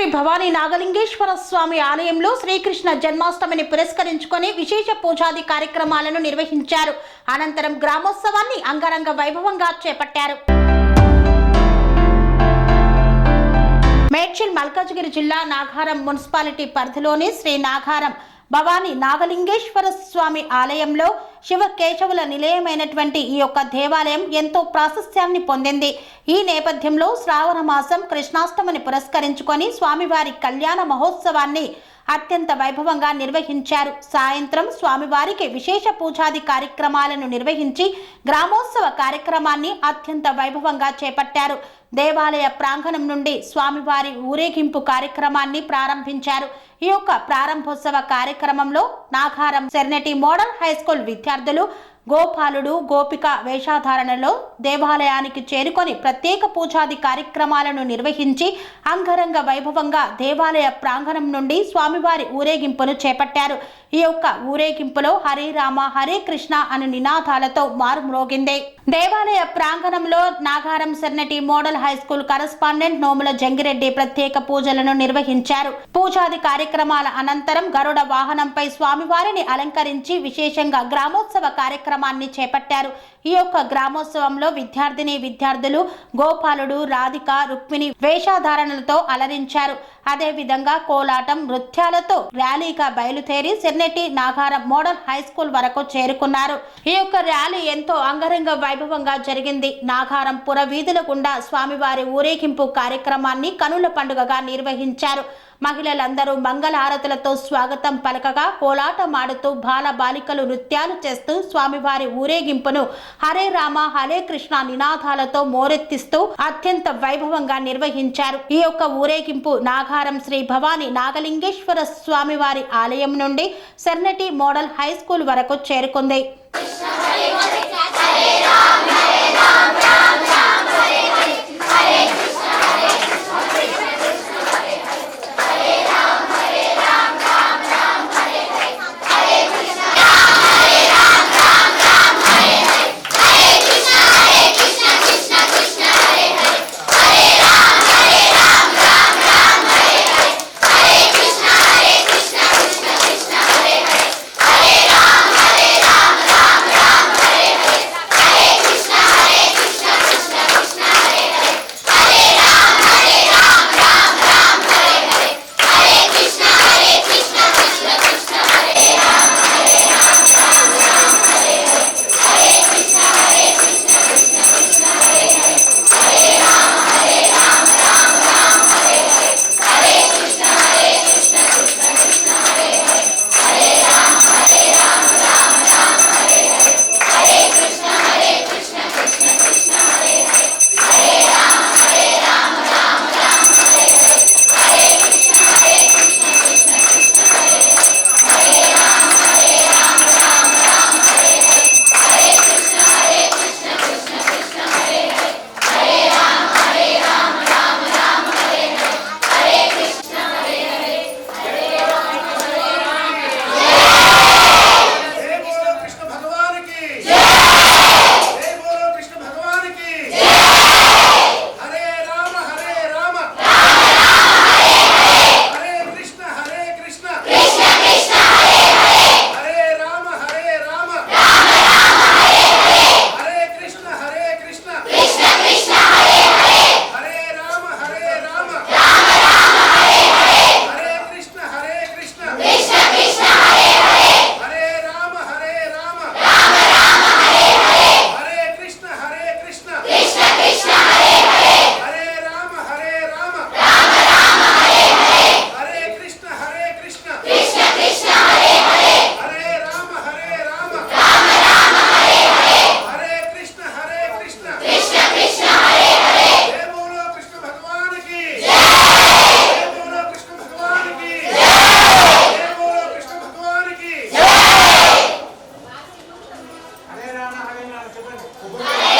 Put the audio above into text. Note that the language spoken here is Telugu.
శ్రీ భవానీ నాగలింగేశ్వర స్వామి ఆలయంలో శ్రీకృష్ణ జన్మాష్టమిని పురస్కరించుకొని విశేష పూజాది కార్యక్రమాలను నిర్వహించారు. అనంతరం గ్రామోత్సవాన్ని అంగరంగ వైభవంగా చేపట్టారు. మేడ్చల్ మల్కాజ్గిరి జిల్లా నాగారం మున్సిపాలిటీ పరిధిలోని శ్రీ నాగారం భవానీ నాగలింగేశ్వర స్వామి ఆలయంలో శివ కేశవుల నిలయమైనటువంటి ఈ యొక్క దేవాలయం ఎంతో ప్రాశస్త్యాన్ని పొందింది. ఈ నేపథ్యంలో శ్రావణ మాసం కృష్ణాష్టమిని పురస్కరించుకొని స్వామివారి కళ్యాణ మహోత్సవాన్ని అత్యంత వైభవంగా నిర్వహించారు. సాయంత్రం స్వామివారికి విశేష పూజాది కార్యక్రమాలను నిర్వహించి గ్రామోత్సవ కార్యక్రమాన్ని అత్యంత వైభవంగా చేపట్టారు. దేవాలయ ప్రాంగణం నుండి స్వామివారి ఊరేగింపు కార్యక్రమాన్ని ప్రారంభించారు. ఈ యొక్క ప్రారంభోత్సవ కార్యక్రమంలో Nagaram Sernati model high school విద్యార్థులు గోపాలుడు గోపిక వేషాధారణలో దేవాలయానికి చేరుకొని ప్రత్యేక పూజాది కార్యక్రమాలను నిర్వహించి అంగరంగ వైభవంగా దేవాలయ ప్రాంగణం నుండి స్వామివారి ఊరేగింపును చేపట్టారు. ఈ యొక్క ఊరేగింపులో హరే రామ హరే కృష్ణ అను నినాదాలతో మారుమ్రోగింది దేవాలయ ప్రాంగణంలో Nagaram Sernati model high school correspondent Nomula Jangireddy ప్రత్యేక పూజలను నిర్వహించారు. పూజాది కార్యక్రమాల అనంతరం గరుడ వాహనంపై స్వామివారిని అలంకరించి విశేషంగా గ్రామోత్సవ కార్యక్రమం కార్యక్రమాన్ని చేపట్టారు. ఈ యొక్క గ్రామోత్సవంలో విద్యార్థిని విద్యార్థులు గోపాలుడు రాధిక రుక్మిణి వేషధారణలతో అలరించారు. అదేవిధంగా కోలాటం నృత్యాలతో ర్యాలీగా బయలుదేరి Sirnetti Nagaram model high school వరకు చేరుకున్నారు. ఈ యొక్క ర్యాలీ ఎంతో అంగరంగ వైభవంగా జరిగింది. నాగారం పుర వీధుల గుండా స్వామివారి ఊరేగింపు కార్యక్రమాన్ని కనుల పండుగగా నిర్వహించారు. మహిళలందరూ మంగళహారతులతో స్వాగతం పలకగా కోలాటమాడుతూ బాల బాలికలు నృత్యాలు చేస్తూ స్వామివారి ఊరేగింపును హరే రామ హరే కృష్ణ నినాదాలతో మోరెత్తిస్తూ అత్యంత వైభవంగా నిర్వహించారు. ఈ యొక్క ఊరేగింపు నాగారం శ్రీ భవాని నాగలింగేశ్వర స్వామివారి ఆలయం నుండి సెర్నటి మోడల్ హై స్కూల్ వరకు చేరుకుంది. 刚还有个我不